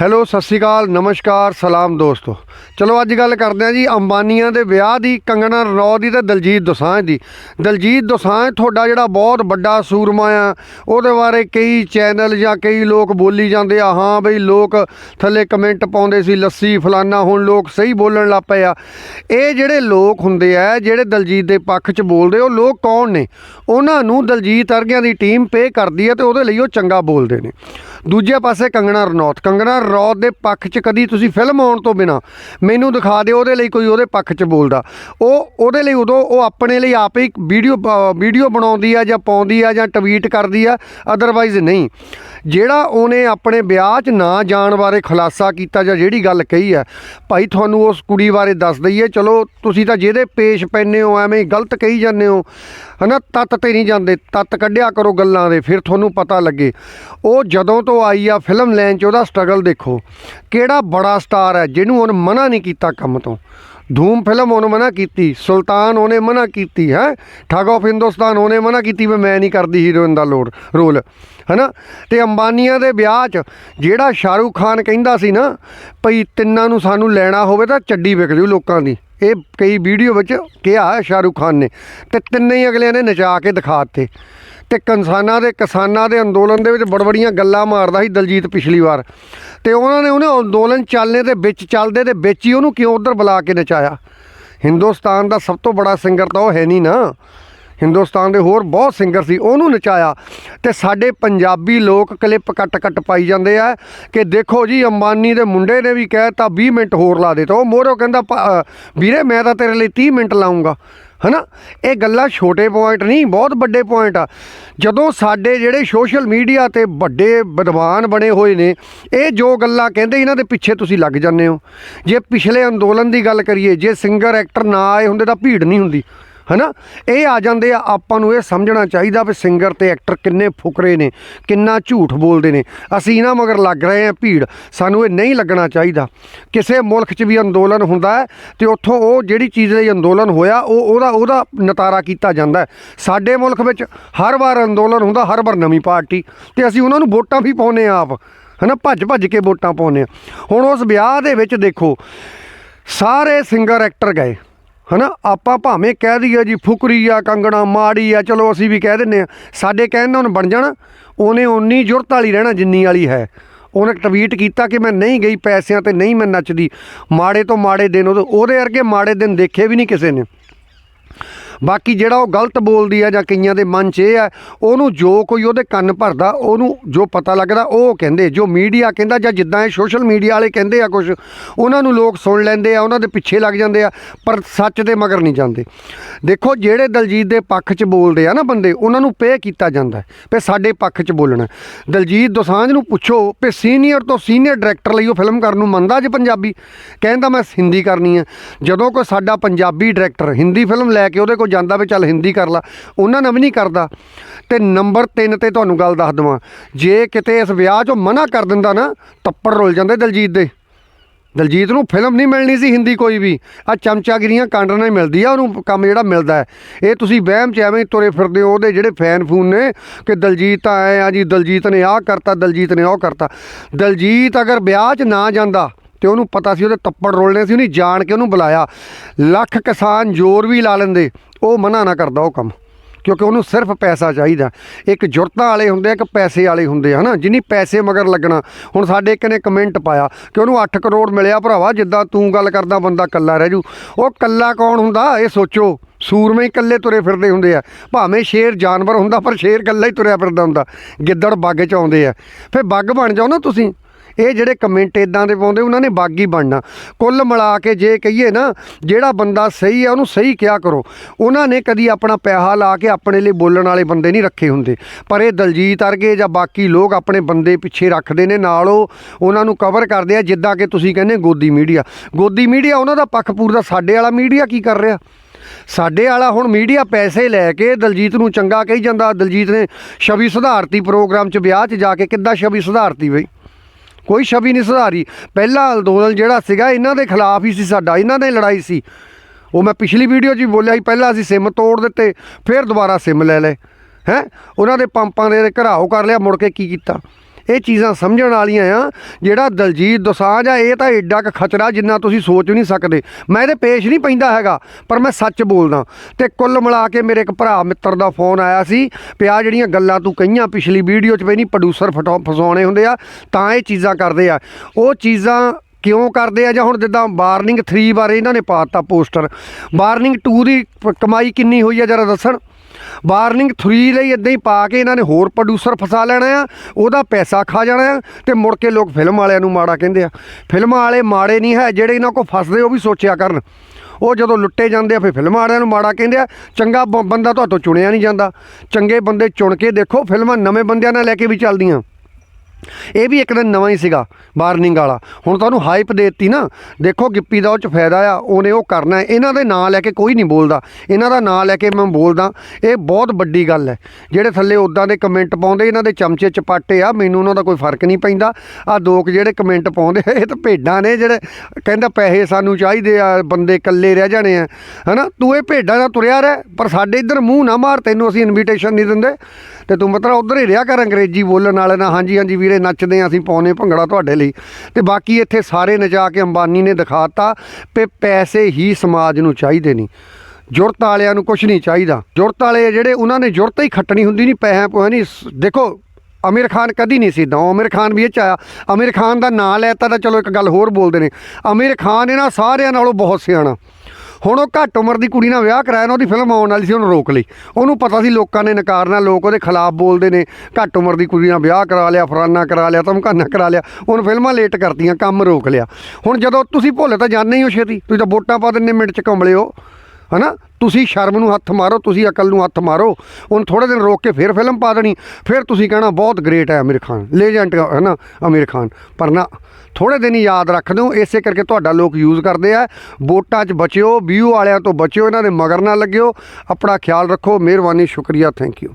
Hello, ਸਤਿ ਸ਼੍ਰੀ ਅਕਾਲ, ਨਮਸਕਾਰ, ਸਲਾਮ ਦੋਸਤੋ। ਚਲੋ, ਅੱਜ ਗੱਲ ਕਰਦੇ ਹਾਂ ਜੀ ਅੰਬਾਨੀਆਂ ਦੇ ਵਿਆਹ ਦੀ, ਕੰਗਣਾ ਰਣੌਤ ਦੀ ਤੇ ਦਲਜੀਤ ਦੋਸਾਂਝ ਦੀ। ਦਲਜੀਤ ਦੋਸਾਂਝ ਤੁਹਾਡਾ ਜਿਹੜਾ ਬਹੁਤ ਵੱਡਾ ਸੂਰਮਾ ਆ, ਉਹਦੇ ਬਾਰੇ ਕਈ ਚੈਨਲ ਜਾਂ ਕਈ ਲੋਕ ਬੋਲੀ ਜਾਂਦੇ ਆ, ਹਾਂ ਬਈ ਲੋਕ ਥੱਲੇ ਕਮੈਂਟ ਪਾਉਂਦੇ ਸੀ, ਲੱਸੀ ਫਲਾਨਾ, ਹੁਣ ਲੋਕ ਸਹੀ ਬੋਲਣ ਲੱਗ ਪਏ ਆ। ਇਹ ਜਿਹੜੇ ਲੋਕ ਹੁੰਦੇ ਆ, ਜਿਹੜੇ ਦਲਜੀਤ ਦੇ ਪੱਖ 'ਚ ਬੋਲਦੇ, ਉਹ ਲੋਕ ਕੌਣ ਨੇ? ਉਹਨਾਂ ਨੂੰ ਦਲਜੀਤ ਅਰਗਿਆਂ ਦੀ ਟੀਮ ਪੇ ਕਰਦੀ ਹੈ ਤੇ ਉਹਦੇ ਲਈ ਉਹ ਚੰਗਾ ਬੋਲਦੇ ਨੇ। ਦੂਜੇ ਪਾਸੇ ਕੰਗਣਾ ਰਣੌਤ। ਕੰਗਣਾ ਰੌਤ ਦੇ ਪੱਖ 'ਚ ਕਦੀ ਤੁਸੀਂ ਫਿਲਮ ਆਉਣ ਤੋਂ ਬਿਨਾ ਮੈਨੂੰ ਦਿਖਾ ਦਿਓ, ਉਹਦੇ ਲਈ ਕੋਈ ਉਹਦੇ ਪੱਖ 'ਚ ਬੋਲਦਾ। ਉਹ, ਉਹਦੇ ਲਈ ਉਦੋਂ ਉਹ ਆਪਣੇ ਲਈ ਆਪ ਹੀ ਵੀਡੀਓ ਵੀਡੀਓ ਬਣਾਉਂਦੀ ਆ ਜਾਂ ਪਾਉਂਦੀ ਆ ਜਾਂ ਟਵੀਟ ਕਰਦੀ ਆ ਅਦਰਵਾਈਜ਼ ਨਹੀਂ। ਜਿਹੜਾ ਉਹਨੇ ਆਪਣੇ ਵਿਆਹ 'ਚ ਨਾ ਜਾਣ ਬਾਰੇ ਖੁਲਾਸਾ ਕੀਤਾ ਜਾਂ ਜਿਹੜੀ ਗੱਲ ਕਹੀ ਹੈ ਭਾਈ ਤੁਹਾਨੂੰ ਉਸ ਕੁੜੀ ਬਾਰੇ ਦੱਸ ਦਈਏ, ਚਲੋ ਤੁਸੀਂ ਤਾਂ ਜਿਹਦੇ ਪੇਸ਼ ਪੈਨੇ ਹੋ, ਐਵੇਂ ਹੀ ਗਲਤ ਕਹੀ ਜਾਂਦੇ ਹੋ। ਹਨਾ, ਤੱਤ ਤੇ ਨਹੀਂ ਜਾਂਦੇ, ਤੱਤ ਕੱਢਿਆ ਕਰੋ ਗੱਲਾਂ ਦੇ, ਫਿਰ ਤੁਹਾਨੂੰ ਪਤਾ ਲੱਗੇ। ਉਹ ਜਦੋਂ ਤੋਂ ਆਈ ਆ ਫਿਲਮ ਲੈਣ 'ਚ, ਉਹਦਾ ਸਟਰਗਲ ਦੇਖੋ। ਕਿਹੜਾ ਬੜਾ ਸਟਾਰ ਹੈ, ਜਿਹਨੂੰ ਉਹਨੇ ਮਨਾ ਨਹੀਂ ਕੀਤਾ ਕੰਮ ਤੋਂ। ਧੂਮ ਫਿਲਮ ਉਹਨੇ ਮਨਾ ਕੀਤੀ, ਸੁਲਤਾਨ ਉਹਨੇ ਮਨਾ ਕੀਤੀ, ਹੈ? ਠੱਗ ਆਫ ਹਿੰਦੁਸਤਾਨ ਉਹਨੇ ਮਨਾ ਕੀਤੀ ਵੀ ਮੈਂ ਨਹੀਂ ਕਰਦੀ ਹੀਰੋਇਨ ਦਾ ਲੋੜ, ਰੋਲ। ਹੈਨਾ? ਤੇ ਅੰਬਾਨੀਆਂ ਦੇ ਵਿਆਹ 'ਚ, ਜਿਹੜਾ ਸ਼ਾਹਰੂਖ ਖਾਨ ਕਹਿੰਦਾ ਸੀ ਨਾ, ਭਈ ਤਿੰਨਾਂ ਨੂੰ ਸਾਨੂੰ ਲੈਣਾ ਹੋਵੇ ਤਾਂ ਚੱਡੀ ਵਿਕ ਜੂ ਲੋਕਾਂ ਦੀ। ਇਹ ਕਈ ਵੀਡੀਓ ਵਿੱਚ ਕਿਹਾ ਹੈ ਸ਼ਾਹਰੂਖ ਖਾਨ ਨੇ ਤੇ ਤਿੰਨੇ ਹੀ ਅਗਲਿਆਂ ਨੇ ਨਚਾ ਕੇ ਦਿਖਾ ਦਿੱਤੇ ਤੇ ਕਿਸਾਨਾਂ ਦੇ ਕਿਸਾਨਾਂ ਦੇ ਅੰਦੋਲਨ ਦੇ ਵਿੱਚ ਬੜਬੜੀਆਂ ਗੱਲਾਂ ਮਾਰਦਾ ਸੀ ਦਲਜੀਤ ਪਿਛਲੀ ਵਾਰ। ਤੇ ਉਹਨਾਂ ਨੇ ਉਹਨੇ ਅੰਦੋਲਨ ਚੱਲਨੇ ਦੇ ਵਿੱਚ ਚੱਲਦੇ ਦੇ ਵਿੱਚ ਹੀ ਉਹਨੂੰ ਕਿਉਂ ਉਧਰ ਬੁਲਾ ਕੇ ਨਚਾਇਆ? ਹਿੰਦੁਸਤਾਨ ਦਾ ਸਭ ਤੋਂ ਬੜਾ ਸਿੰਗਰ ਤਾਂ ਉਹ ਹੈ ਨਹੀਂ ਨਾ। ਹਿੰਦੁਸਤਾਨ ਦੇ ਹੋਰ ਬਹੁਤ ਸਿੰਗਰ ਸੀ, ਉਹਨੂੰ ਨਚਾਇਆ। ਤੇ ਸਾਡੇ ਪੰਜਾਬੀ ਲੋਕ ਕਲਿੱਪ ਕੱਟ ਕੱਟ ਪਾਈ ਜਾਂਦੇ ਆ ਕਿ ਦੇਖੋ ਜੀ, ਅੰਬਾਨੀ ਦੇ ਮੁੰਡੇ ਨੇ ਵੀ ਕਹਿਤਾ 20 ਮਿੰਟ ਹੋਰ ਲਾ ਦੇ ਤਾਂ ਉਹ ਮੋਰੋ ਕਹਿੰਦਾ, "ਭਾ- ਵੀਰੇ, ਮੈਂ ਤਾਂ ਤੇਰੇ ਲਈ 30 ਮਿੰਟ ਲਾਉਂਗਾ। ਹਨਾ? ਇਹ ਗੱਲਾਂ ਛੋਟੇ ਪੁਆਇੰਟ ਨਹੀਂ, ਬਹੁਤ ਵੱਡੇ ਪੁਆਇੰਟ ਆ। ਜਦੋਂ ਸਾਡੇ ਜਿਹੜੇ ਸੋਸ਼ਲ ਮੀਡੀਆ ਤੇ ਵੱਡੇ ਵਿਦਵਾਨ ਬਣੇ ਹੋਏ ਨੇ, ਇਹ ਜੋ ਗੱਲਾਂ ਕਹਿੰਦੇ, ਇਹਨਾਂ ਦੇ ਪਿੱਛੇ ਤੁਸੀਂ ਲੱਗ ਜਾਂਦੇ ਹੋ। ਜੇ ਪਿਛਲੇ ਅੰਦੋਲਨ ਦੀ ਗੱਲ ਕਰੀਏ, ਜੇ ਸਿੰਗਰ ਐਕਟਰ ਨਾ ਆਏ ਹੁੰਦੇ ਤਾਂ ਭੀੜ ਨਹੀਂ ਹੁੰਦੀ। ਹਨਾ? ਇਹ ਆ ਜਾਂਦੇ ਆ, ਆਪਾਂ ਨੂੰ ਇਹ ਸਮਝਣਾ ਚਾਹੀਦਾ ਵੀ ਸਿੰਗਰ ਤੇ ਐਕਟਰ ਕਿੰਨੇ ਫੁਕਰੇ ਨੇ, ਕਿੰਨਾ ਝੂਠ ਬੋਲਦੇ ਨੇ। ਅਸੀਂ ਇਹਨਾਂ ਮਗਰ ਲੱਗ ਰਹੇ ਆ ਭੀੜ, ਸਾਨੂੰ ਇਹ ਨਹੀਂ ਲੱਗਣਾ ਚਾਹੀਦਾ। ਕਿਸੇ ਮੁਲਕ 'ਚ ਵੀ ਅੰਦੋਲਨ ਹੁੰਦਾ ਹੈ ਤੇ ਉੱਥੋਂ ਉਹ ਜਿਹੜੀ ਚੀਜ਼ ਲਈ ਅੰਦੋਲਨ ਹੋਇਆ, ਉਹ ਉਹਦਾ ਉਹਦਾ ਨਤਾਰਾ ਕੀਤਾ ਜਾਂਦਾ ਸਾਡੇ ਮੁਲਕ ਵਿੱਚ ਹਰ ਵਾਰ ਅੰਦੋਲਨ ਹੁੰਦਾ, ਹਰ ਵਾਰ ਨਵੀਂ ਪਾਰਟੀ। ਤੇ ਅਸੀਂ ਉਹਨਾਂ ਨੂੰ ਵੋਟਾਂ ਵੀ ਪਾਉਨੇ ਆ ਆਪ, ਹਨਾ? ਭੱਜ ਭੱਜ ਕੇ ਵੋਟਾਂ ਪਾਉਨੇ ਆ ਹੁਣ ਉਸ ਵਿਆਹ ਦੇ ਵਿੱਚ ਦੇਖੋ, ਸਾਰੇ ਸਿੰਗਰ ਐਕਟਰ ਗਏ। ਹਨਾ? ਆਪਾਂ ਭਾਵੇਂ ਕਹਿ ਦਈਏ ਜੀ, ਫੁਕਰੀ ਆ, ਕੰਗਣਾ ਮਾੜੀ ਆ, ਚਲੋ ਅਸੀਂ ਵੀ ਕਹਿ ਦਿੰਨੇ ਆ। ਸਾਡੇ ਕਹਿਣ ਨਾਲ ਉਹਨੇ ਬਣ ਜਾਣਾ। ਉਹਨੇ ਉਨੀ ਜੁਰਤ ਵਾਲੀ ਰਹਿਣਾ ਜਿੰਨੀ ਵਾਲੀ ਹੈ। ਉਹਨੇ ਟਵੀਟ ਕੀਤਾ ਕਿ ਮੈਂ ਨਹੀਂ ਗਈ, ਪੈਸਿਆਂ ਤੇ ਨਹੀਂ ਮੈਂ ਨੱਚਦੀ। ਮਾੜੇ ਤੋਂ ਮਾੜੇ ਦਿਨ ਉਹਦੇ ਉਹਦੇ ਵਰਗੇ ਮਾੜੇ ਦਿਨ ਦੇਖੇ ਵੀ ਨਹੀਂ ਕਿਸੇ ਨੇ। ਬਾਕੀ ਜਿਹੜਾ ਉਹ ਗਲਤ ਬੋਲਦੀ ਆ ਜਾਂ ਕਈਆਂ ਦੇ ਮਨ 'ਚ ਇਹ ਆ, ਉਹਨੂੰ ਜੋ ਕੋਈ ਉਹਦੇ ਕੰਨ ਭਰਦਾ, ਉਹਨੂੰ ਜੋ ਪਤਾ ਲੱਗਦਾ, ਉਹ ਕਹਿੰਦੇ। ਜੋ ਮੀਡੀਆ ਕਹਿੰਦਾ ਜਾਂ ਜਿੱਦਾਂ ਇਹ ਸੋਸ਼ਲ ਮੀਡੀਆ ਵਾਲੇ ਕਹਿੰਦੇ ਆ ਕੁਝ ਉਹਨਾਂ ਨੂੰ ਲੋਕ ਸੁਣ ਲੈਂਦੇ ਆ, ਉਹਨਾਂ ਦੇ ਪਿੱਛੇ ਲੱਗ ਜਾਂਦੇ ਆ, ਪਰ ਸੱਚ ਦੇ ਮਗਰ ਨਹੀਂ ਜਾਂਦੇ। ਦੇਖੋ, ਜਿਹੜੇ ਦਲਜੀਤ ਦੇ ਪੱਖ 'ਚ ਬੋਲਦੇ ਆ ਨਾ ਬੰਦੇ, ਉਹਨਾਂ ਨੂੰ ਪੇ ਕੀਤਾ ਜਾਂਦਾ ਹੈ, ਵੀ ਸਾਡੇ ਪੱਖ 'ਚ ਬੋਲਣਾ ਦਲਜੀਤ ਦੋਸਾਂਝ ਨੂੰ ਪੁੱਛੋ, ਵੀ ਸੀਨੀਅਰ ਤੋਂ ਸੀਨੀਅਰ ਡਾਇਰੈਕਟਰ ਲਈ ਉਹ ਫਿਲਮ ਕਰਨ ਨੂੰ ਮੰਨਦਾ ਜੇ ਪੰਜਾਬੀ? ਕਹਿੰਦਾ, ਮੈਂ ਹਿੰਦੀ ਕਰਨੀ ਹੈ। ਜਦੋਂ ਕੋਈ ਸਾਡਾ ਪੰਜਾਬੀ ਡਾਇਰੈਕਟਰ, ਹਿੰਦੀ ਫਿਲਮ ਲੈ ਕੇ ਉਹਦੇ ਕੋਲ ਜਾਂਦਾ ਵੀ ਚੱਲ ਹਿੰਦੀ ਕਰ ਲਾ। ਉਹਨਾਂ ਨਾਲ ਵੀ ਨਹੀਂ ਕਰਦਾ। ਤੇ ਨੰਬਰ 3 ਤੇ ਤੁਹਾਨੂੰ ਗੱਲ ਦੱਸ ਦਵਾਂ। ਜੇ ਕਿਤੇ ਇਸ ਵਿਆਹ 'ਚੋਂ ਮਨਾ ਕਰ ਦਿੰਦਾ ਨਾ, ਤੱਪੜ ਰੁੱਲ ਜਾਂਦੇ ਦਲਜੀਤ ਦੇ। ਦਲਜੀਤ ਨੂੰ ਫਿਲਮ ਨਹੀਂ ਮਿਲਣੀ ਸੀ ਹਿੰਦੀ ਕੋਈ ਵੀ। ਆ ਚਮਚਾਗਿਰੀਆਂ ਕਾਂਡ ਨਾਲ ਹੀ ਮਿਲਦੀ ਆ, ਉਹਨੂੰ ਕੰਮ ਜਿਹੜਾ ਮਿਲਦਾ ਹੈ। ਇਹ ਤੁਸੀਂ ਵਹਿਮ ਚ ਐਵੇਂ ਤੁਰੇ ਫਿਰਦੇ ਹੋ, ਉਹਦੇ ਜਿਹੜੇ ਫੈਨ ਫੂਨ ਨੇ ਕਿ ਦਲਜੀਤ ਤਾਂ ਆਏ ਆ ਜੀ, ਦਲਜੀਤ ਨੇ ਆਹ ਕਰਤਾ, ਦਲਜੀਤ ਨੇ ਉਹ ਕਰਤਾ। ਦਲਜੀਤ ਅਗਰ ਵਿਆਹ 'ਚ ਨਾ ਜਾਂਦਾ ਤੇ ਉਹਨੂੰ ਪਤਾ ਸੀ ਉਹਦੇ ਤੱਪੜ ਰੋਲਣੇ ਸੀ, ਉਹਨੇ ਜਾਣ ਕੇ ਉਹਨੂੰ ਬੁਲਾਇਆ। ਲੱਖ ਕਿਸਾਨ ਜ਼ੋਰ ਵੀ ਲਾ ਲੈਂਦੇ। ਉਹ ਮਨਾ ਨਾ ਕਰਦਾ ਉਹ ਕੰਮ। ਕਿਉਂਕਿ ਉਹਨੂੰ ਸਿਰਫ ਪੈਸਾ ਚਾਹੀਦਾ। ਇੱਕ ਜੁਰਤਾਂ ਵਾਲੇ ਹੁੰਦੇ ਆ, ਇੱਕ ਪੈਸੇ ਵਾਲੇ ਹੁੰਦੇ ਆ, ਹਨਾ? ਜਿੰਨੀ ਪੈਸੇ ਮਗਰ ਲੱਗਣਾ। ਹੁਣ ਸਾਡੇ ਇੱਕ ਨੇ ਕਮੈਂਟ ਪਾਇਆ ਕਿ ਉਹਨੂੰ 8 ਕਰੋੜ ਮਿਲਿਆ ਭਰਾਵਾ, ਜਿੱਦਾਂ ਤੂੰ ਗੱਲ ਕਰਦਾ ਬੰਦਾ ਕੱਲਾ ਰਹਿ ਜੂ। ਉਹ ਕੱਲਾ ਕੌਣ ਹੁੰਦਾ? ਇਹ ਸੋਚੋ। ਸੂਰਮੇ ਇਕੱਲੇ ਤੁਰੇ ਫਿਰਦੇ ਹੁੰਦੇ ਆ। ਭਾਵੇਂ ਸ਼ੇਰ ਜਾਨਵਰ ਹੁੰਦਾ, ਪਰ ਸ਼ੇਰ ਇਕੱਲਾ ਹੀ ਤੁਰਿਆ ਫਿਰਦਾ ਹੁੰਦਾ। ਗਿੱਦੜ ਬੱਗ ਚ ਆਉਂਦੇ ਆ। ਫਿਰ ਬੱਗ ਬਣ ਜਾਓ ਨਾ ਤੁਸੀਂ। ਇਹ ਜਿਹੜੇ ਕਮੈਂਟ ਇਦਾਂ ਦੇ ਪਾਉਂਦੇ, ਉਹਨਾਂ ਨੇ ਬਾਗੀ ਬਣਨਾ। ਕੁੱਲ ਮਿਲਾ ਕੇ ਜੇ ਕਹੀਏ ਨਾ, ਜਿਹੜਾ ਬੰਦਾ ਸਹੀ ਹੈ ਉਹਨੂੰ ਸਹੀ ਕਿਹਾ ਕਰੋ। ਉਹਨਾਂ ਨੇ ਕਦੀ ਆਪਣਾ ਪੈਸਾ ਲਾ ਕੇ ਆਪਣੇ ਲਈ ਬੋਲਣ ਵਾਲੇ ਬੰਦੇ ਨਹੀਂ ਰੱਖੇ ਹੁੰਦੇ। ਪਰ ਇਹ ਦਲਜੀਤ ਵਰਗੇ ਜਾਂ ਬਾਕੀ ਲੋਕ ਆਪਣੇ ਬੰਦੇ ਪਿੱਛੇ ਰੱਖਦੇ ਨੇ, ਨਾਲ ਉਹ, ਉਹਨਾਂ ਨੂੰ ਕਵਰ ਕਰਦੇ ਆ, ਜਿੱਦਾਂ ਕਿ ਤੁਸੀਂ ਕਹਿੰਦੇ ਗੋਦੀ ਮੀਡੀਆ। ਗੋਦੀ ਮੀਡੀਆ, ਉਹਨਾਂ ਦਾ ਪੱਖ ਪੂਰਦਾ ਸਾਡੇ ਵਾਲਾ ਮੀਡੀਆ ਕੀ ਕਰ ਰਿਹਾ? ਸਾਡੇ ਵਾਲਾ ਹੁਣ ਮੀਡੀਆ ਪੈਸੇ ਲੈ ਕੇ ਦਲਜੀਤ ਨੂੰ ਚੰਗਾ ਕਹੀ ਜਾਂਦਾ। ਦਲਜੀਤ ਨੇ ਛਵੀ ਸੁਧਾਰਤੀ ਪ੍ਰੋਗਰਾਮ 'ਚ ਵਿਆਹ 'ਚ ਜਾ ਕੇ ਕਿੱਦਾਂ ਛਵੀ ਸੁਧਾਰਤੀ ਬਈ? ਕੋਈ ਛਵੀ ਨਹੀਂ ਸੁਧਾਰੀ। ਪਹਿਲਾ ਅੰਦੋਲਨ ਜਿਹੜਾ ਸੀਗਾ, ਇਹਨਾਂ ਦੇ ਖਿਲਾਫ ਹੀ ਸੀ ਸਾਡਾ, ਇਹਨਾਂ ਨੇ ਲੜਾਈ ਸੀ। ਉਹ ਮੈਂ ਪਿਛਲੀ ਵੀਡੀਓ 'ਚ ਵੀ ਬੋਲਿਆ ਸੀ, ਪਹਿਲਾਂ ਅਸੀਂ ਸਿਮ ਤੋੜ ਦਿੱਤੇ, ਫਿਰ ਦੁਬਾਰਾ ਸਿਮ ਲੈ ਲਏ। ਹੈ? ਉਹਨਾਂ ਦੇ ਪੰਪਾਂ ਦੇ ਘਰਾਓ ਕਰ ਲਿਆ, ਮੁੜ ਕੇ ਕੀ ਕੀਤਾ? ਇਹ ਚੀਜ਼ਾਂ ਸਮਝਣ ਵਾਲੀਆਂ ਆ, ਜਿਹੜਾ ਦਲਜੀਤ ਦੋਸਾਂਝ ਆ, ਇਹ ਤਾਂ ਐਡਾ ਕੁ ਖਤਰਾ ਜਿੰਨਾ ਤੁਸੀਂ ਸੋਚ ਵੀ ਨਹੀਂ ਸਕਦੇ। ਮੈਂ ਇਹਦੇ ਪੇਸ਼ ਨਹੀਂ ਪੈਂਦਾ ਹੈਗਾ, ਪਰ ਮੈਂ ਸੱਚ ਬੋਲਦਾ। ਤੇ ਕੁੱਲ ਮਿਲਾ ਕੇ ਮੇਰੇ ਇੱਕ ਭਰਾ ਮਿੱਤਰ ਦਾ ਫੋਨ ਆਇਆ ਸੀ ਪਿਆ ਜਿਹੜੀਆਂ ਗੱਲਾਂ ਤੂੰ ਕਹੀਆਂ, ਪਿਛਲੀ ਵੀਡੀਓ 'ਚ ਵੀ ਨਹੀਂ, ਪ੍ਰੋਡਿਊਸਰ ਫਟਾ, ਫਸਾਉਣੇ ਹੁੰਦੇ ਆ, ਤਾਂ ਇਹ ਚੀਜ਼ਾਂ ਕਰਦੇ ਆ। ਉਹ ਚੀਜ਼ਾਂ ਕਿਉਂ ਕਰਦੇ ਆ? ਜਾਂ ਹੁਣ ਜਿੱਦਾਂ ਵਾਰਨਿੰਗ 3 ਬਾਰੇ ਇਹਨਾਂ ਨੇ ਪਾਤਾ ਪੋਸਟਰ। ਵਾਰਨਿੰਗ 2 ਦੀ ਕਮਾਈ ਕਿੰਨੀ ਹੋਈ ਆ, ਜਰਾ ਦੱਸਣ। ਵਾਰਨਿੰਗ 3 ਲਈ ਇਦਾਂ ਹੀ ਪਾ ਕੇ ਇਹਨਾਂ ਨੇ ਹੋਰ ਪ੍ਰੋਡਿਊਸਰ ਫਸਾ ਲੈਣਾ ਆ, ਉਹਦਾ ਪੈਸਾ ਖਾ ਜਾਣਾ ਆ, ਤੇ ਮੁੜ ਕੇ ਲੋਕ ਫਿਲਮ ਵਾਲਿਆਂ ਨੂੰ ਮਾੜਾ ਕਹਿੰਦੇ ਆ। ਫਿਲਮਾਂ ਵਾਲੇ ਮਾੜੇ ਨਹੀਂ ਹੈ, ਜਿਹੜੇ ਇਹਨਾਂ ਕੋ ਫਸਦੇ ਉਹ ਵੀ ਸੋਚਿਆ ਕਰਨ। ਉਹ ਜਦੋਂ ਲੁੱਟੇ ਜਾਂਦੇ ਆ, ਫਿਰ ਫਿਲਮਾਂ ਵਾਲਿਆਂ ਨੂੰ ਮਾੜਾ ਕਹਿੰਦੇ ਆ। ਚੰਗਾ ਬ- ਬੰਦਾ ਤੋਂ ਚੁਣਿਆ ਨਹੀਂ ਜਾਂਦਾ। ਚੰਗੇ ਬੰਦੇ ਚੁਣ ਕੇ ਦੇਖੋ ਫਿਲਮਾਂ ਨਵੇਂ ਬੰਦਿਆਂ ਨਾਲ ਲੈ ਕੇ ਵੀ ਚੱਲਦੀਆਂ। ਇਹ ਵੀ ਇੱਕ ਦਿਨ ਨਵਾਂ ਹੀ ਸੀਗਾ, ਵਾਰਨਿੰਗ ਵਾਲਾ। ਹੁਣ ਤੁਹਾਨੂੰ ਹਾਈਪ ਦੇਤੀ ਨਾ। ਦੇਖੋ ਗਿੱਪੀ ਦਾ ਉਹ ਚ ਫਾਇਦਾ ਆ, ਉਹਨੇ ਉਹ ਕਰਨਾ ਇਹਨਾਂ ਦੇ ਨਾਂ ਲੈ ਕੇ ਕੋਈ ਨਹੀਂ ਬੋਲਦਾ। ਇਹਨਾਂ ਦਾ ਨਾਂ ਲੈ ਕੇ ਮੈਂ ਬੋਲਦਾ, ਇਹ ਬਹੁਤ ਵੱਡੀ ਗੱਲ ਹੈ। ਜਿਹੜੇ ਥੱਲੇ ਉਦਾਂ ਦੇ ਕਮੈਂਟ ਪਾਉਂਦੇ, ਇਹਨਾਂ ਦੇ ਚਮਚੇ ਚਪਾਟੇ ਆ, ਮੈਨੂੰ ਉਹਨਾਂ ਦਾ ਕੋਈ ਫ਼ਰਕ ਨਹੀਂ ਪੈਂਦਾ। ਆ ਲੋਕ ਜਿਹੜੇ ਕਮੈਂਟ ਪਾਉਂਦੇ ਇਹ ਤਾਂ ਭੇਡਾਂ ਨੇ ਜਿਹੜੇ ਕਹਿੰਦਾ ਪੈਸੇ ਸਾਨੂੰ ਚਾਹੀਦੇ ਆ, ਬੰਦੇ ਇਕੱਲੇ ਰਹਿ ਜਾਣੇ ਆ। ਹਨਾ? ਤੂੰ ਇਹ ਭੇਡਾਂ ਦਾ ਤੁਰਿਆ ਰਹਿ, ਪਰ ਸਾਡੇ ਇੱਧਰ ਮੂੰਹ ਨਾ ਮਾਰ, ਤੈਨੂੰ ਅਸੀਂ ਇਨਵੀਟੇਸ਼ਨ ਨਹੀਂ ਦਿੰਦੇ। ਤੇ ਤੂੰ ਮਤਲਬ ਉਧਰ ਹੀ ਰਿਹਾ ਕਰ, ਅੰਗਰੇਜ਼ੀ ਬੋਲਣ ਵਾਲੇ ਨਾਲ। ਹਾਂਜੀ ਹਾਂਜੀ ਵੀ ਵੀਰੇ ਨੱਚਦੇ ਹਾਂ ਅਸੀਂ ਪਾਉਨੇ ਭੰਗੜਾ ਤੁਹਾਡੇ ਲਈ। ਤੇ ਬਾਕੀ ਇੱਥੇ ਸਾਰੇ ਨਚਾ ਕੇ ਅੰਬਾਨੀ ਨੇ ਦਿਖਾਤਾ ਕਿ ਪੈਸੇ ਹੀ ਸਮਾਜ ਨੂੰ ਚਾਹੀਦੇ ਨਹੀਂ ਜੁਰਤ ਵਾਲਿਆਂ ਨੂੰ ਕੁਝ ਨਹੀਂ ਚਾਹੀਦਾ। ਜੁਰਤ ਵਾਲੇ ਜਿਹੜੇ, ਉਹਨਾਂ ਨੇ ਜੁਰਤ ਹੀ ਖੱਟਣੀ ਹੁੰਦੀ ਨਹੀਂ ਪੈਸਿਆਂ ਪੋਹ ਨਹੀਂ ਦੇਖੋ, ਅਮੀਰ ਖਾਨ ਕਦੀ ਨਹੀਂ ਸੀ ਇਦਾਂ ਅਮੀਰ ਖਾਨ ਵੀ ਇਹ ਚ ਆਇਆ। ਅਮੀਰ ਖਾਨ ਦਾ ਨਾਂ ਲੈਤਾ ਤਾਂ ਚਲੋ ਇੱਕ ਗੱਲ ਹੋਰ ਬੋਲਦੇ ਨੇ। ਅਮੀਰ ਖਾਨ ਇਹਨਾਂ ਸਾਰਿਆਂ ਨਾਲੋਂ ਬਹੁਤ ਸਿਆਣਾ। ਹੁਣ ਉਹ ਘੱਟ ਉਮਰ ਦੀ ਕੁੜੀ ਨਾਲ ਵਿਆਹ ਕਰਾਇਆ ਨਾ, ਉਹਦੀ ਫਿਲਮ ਆਉਣ ਵਾਲੀ ਸੀ, ਉਹਨੂੰ ਰੋਕ ਲਈ। ਉਹਨੂੰ ਪਤਾ ਸੀ ਲੋਕਾਂ ਨੇ ਨਕਾਰਨਾ, ਲੋਕ ਉਹਦੇ ਖਿਲਾਫ ਬੋਲਦੇ ਨੇ, ਘੱਟ ਉਮਰ ਦੀ ਕੁੜੀ ਨਾਲ ਵਿਆਹ ਕਰਾ ਲਿਆ ਫਰਾਨਾ ਕਰਾ ਲਿਆ, ਧਮਕਾਨਾ ਕਰਾ ਲਿਆ, ਉਹਨੂੰ ਫਿਲਮਾਂ ਲੇਟ ਕਰਤੀਆਂ, ਕੰਮ ਰੋਕ ਲਿਆ। ਹੁਣ ਜਦੋਂ ਤੁਸੀਂ ਭੁੱਲ ਤਾਂ ਜਾਂਦੇ ਹੀ ਹੋ ਛੇਤੀ, ਤੁਸੀਂ ਤਾਂ ਵੋਟਾਂ ਪਾ ਦਿੰਦੇ, ਮਿੰਟ ਚ ਕੰਬਲੇ ਹੋ। ਹਨਾ? ਤੁਸੀਂ ਸ਼ਰਮ ਨੂੰ ਹੱਥ ਮਾਰੋ, ਤੁਸੀਂ ਅਕਲ ਨੂੰ ਹੱਥ ਮਾਰੋ। ਹੁਣ ਥੋੜੇ ਦਿਨ ਰੋਕ ਕੇ ਫਿਰ ਫਿਲਮ ਪਾ ਦੇਣੀ। ਫਿਰ ਤੁਸੀਂ ਕਹਿਣਾ, ਬਹੁਤ ਗ੍ਰੇਟ ਹੈ ਅਮੀਰ ਖਾਨ ਲੈਜੈਂਡ ਹੈ ਨਾ ਅਮੀਰ ਖਾਨ। ਪਰ ਨਾ ਥੋੜੇ ਦਿਨ ਹੀ ਯਾਦ ਰੱਖ ਦਿਓ, ਇਸੇ ਕਰਕੇ ਤੁਹਾਡਾ ਲੋਕ ਯੂਜ਼ ਕਰਦੇ ਆ। ਵੋਟਾਂ 'ਚ ਬਚਿਓ ਵਿਊ ਵਾਲਿਆਂ ਤੋਂ ਬਚਿਓ, ਇਹਨਾਂ ਦੇ ਮਗਰ ਨਾ ਲੱਗਿਓ। ਆਪਣਾ ਖਿਆਲ ਰੱਖੋ, ਮਿਹਰਬਾਨੀ, ਸ਼ੁਕਰੀਆ ਥੈਂਕ ਯੂ